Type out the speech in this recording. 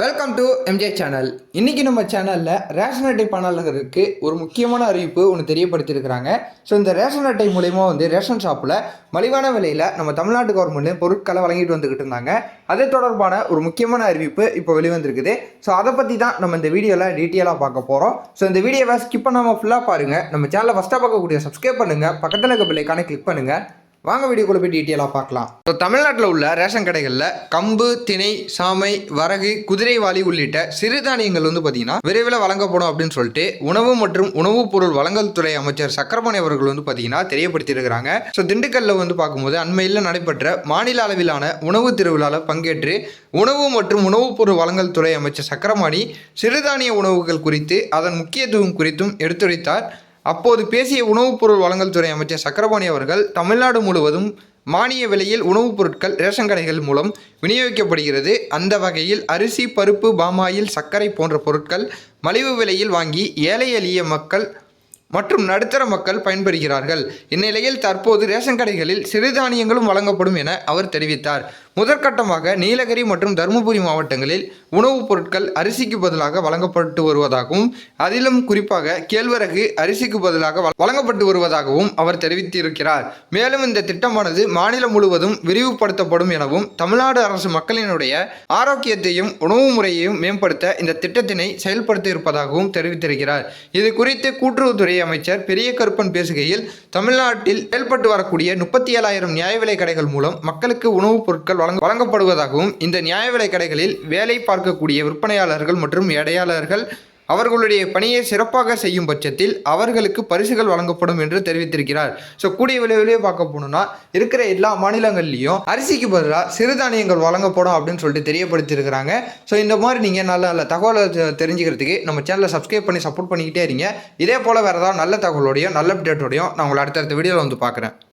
Welcome to MJ channel இன்றைக்கி நம்ம சேனலில் ரேஷன் அட்டை பணாளர்களுக்கு ஒரு முக்கியமான அறிவிப்பு ஒன்று தெரியப்படுத்தியிருக்கிறாங்க. ஸோ இந்த ரேஷன் அட்டை மூலயமா வந்து ரேஷன் ஷாப்பில் மலிவான விலையில் நம்ம தமிழ்நாட்டு கவர்மெண்ட் பொருட்களை வழங்கிட்டு வந்துக்கிட்டு இருந்தாங்க. அது தொடர்பான ஒரு முக்கியமான அறிவிப்பு இப்போ வெளிவந்திருக்குது. ஸோ அதை பற்றி தான் நம்ம இந்த வீடியோவில் டீட்டெயிலாக பார்க்க போகிறோம் ஸோ இந்த வீடியோவை ஸ்கிப் பண்ணாமல் ஃபுல்லாக பாருங்கள் நம்ம சேனலை ஃபஸ்ட்டாக பார்க்கக்கூடிய சப்ஸ்கிரைப் பண்ணுங்கள் பக்கத்தில் இருக்க பிள்ளைக்கான கிளிக் பண்ணுங்கள் வாங்க வீடியோக்குள்ள போய் டீட்டெயிலாக பார்க்கலாம். ஸோ தமிழ்நாட்டில் உள்ள ரேஷன் கடைகளில் கம்பு திணை சாமை வரகு குதிரைவாளி உள்ளிட்ட சிறுதானியங்கள் வந்து பார்த்தீங்கன்னா விரைவில் வழங்கப்படும் அப்படின்னு சொல்லிட்டு உணவு மற்றும் உணவுப் பொருள் வழங்கல் துறை அமைச்சர் சக்கரபாணி அவர்கள் வந்து பார்த்தீங்கன்னா தெரியப்படுத்தியிருக்கிறாங்க. ஸோ திண்டுக்கல்ல வந்து பார்க்கும்போது அண்மையில் நடைபெற்ற மாநில அளவிலான உணவு திருவிழாவில் பங்கேற்று உணவு மற்றும் உணவுப் பொருள் வழங்கல் துறை அமைச்சர் சக்கரபாணி சிறுதானிய உணவுகள் குறித்து அதன் முக்கியத்துவம் குறித்தும் எடுத்துரைத்தார். அப்போது பேசிய உணவுப் பொருள் வழங்கல் துறை அமைச்சர் சக்கரபாணி அவர்கள் தமிழ்நாடு முழுவதும் மானிய விலையில் உணவுப் பொருட்கள் ரேஷன் கடைகள் மூலம் விநியோகிக்கப்படுகிறது. அந்த வகையில் அரிசி பருப்பு பாமாயில் சர்க்கரை போன்ற பொருட்கள் மலிவு விலையில் வாங்கி ஏழை எளிய மக்கள் மற்றும் நடுத்தர மக்கள் பயன்பெறுகிறார்கள். இந்நிலையில் தற்போது ரேஷன் கடைகளில் சிறுதானியங்களும் வழங்கப்படும் என அவர் தெரிவித்தார். முதற்கட்டமாக நீலகிரி மற்றும் தருமபுரி மாவட்டங்களில் உணவுப் பொருட்கள் அரிசிக்கு பதிலாக வழங்கப்பட்டு வருவதாகவும் அதிலும் குறிப்பாக கேழ்வரகு அரிசிக்கு பதிலாக வழங்கப்பட்டு வருவதாகவும் அவர் தெரிவித்திருக்கிறார். மேலும் இந்த திட்டமானது மாநிலம் முழுவதும் விரிவுபடுத்தப்படும் எனவும் தமிழ்நாடு அரசு மக்களினுடைய ஆரோக்கியத்தையும் உணவு முறையையும் மேம்படுத்த இந்த திட்டத்தினை செயல்படுத்த இருப்பதாகவும் தெரிவித்திருக்கிறார். இது குறித்து கூட்டுறவுத்துறை அமைச்சர் பெரிய கருப்பன் பேசுகையில் தமிழ்நாட்டில் செயல்பட்டு வரக்கூடிய முப்பத்தி ஏழாயிரம் நியாய விலை கடைகள் மூலம் மக்களுக்கு உணவுப் பொருட்கள் வழங்க வழங்கப்படுவதாகவும் இந்த நியாய விலை கடைகளில் வேலை பார்க்கக்கூடிய விற்பனையாளர்கள் மற்றும் எடையாளர்கள் அவர்களுடைய பணியை சிறப்பாக செய்யும் பட்சத்தில் அவர்களுக்கு பரிசுகள் வழங்கப்படும் என்று தெரிவித்திருக்கிறார். ஸோ கூடிய விளைவிலேயே பார்க்க போனோம்னா இருக்கிற எல்லா மாநிலங்கள்லேயும் அரிசிக்கு பதிலாக சிறுதானியங்கள் வழங்கப்படும் அப்படின்னு சொல்லிட்டு தெரியப்படுத்தியிருக்கிறாங்க. ஸோ இந்த மாதிரி நீங்கள் நல்ல நல்ல தகவலை தெரிஞ்சுக்கிறதுக்கு நம்ம சேனலை சப்ஸ்கிரைப் பண்ணி சப்போர்ட் பண்ணிக்கிட்டே இருங்க. இதே போல் வேறு ஏதாவது நல்ல தகவலோடையும் நல்ல அப்டேட்டோடையும் நான் உங்களை அடுத்தடுத்த வீடியோவில் வந்து பார்க்குறேன்.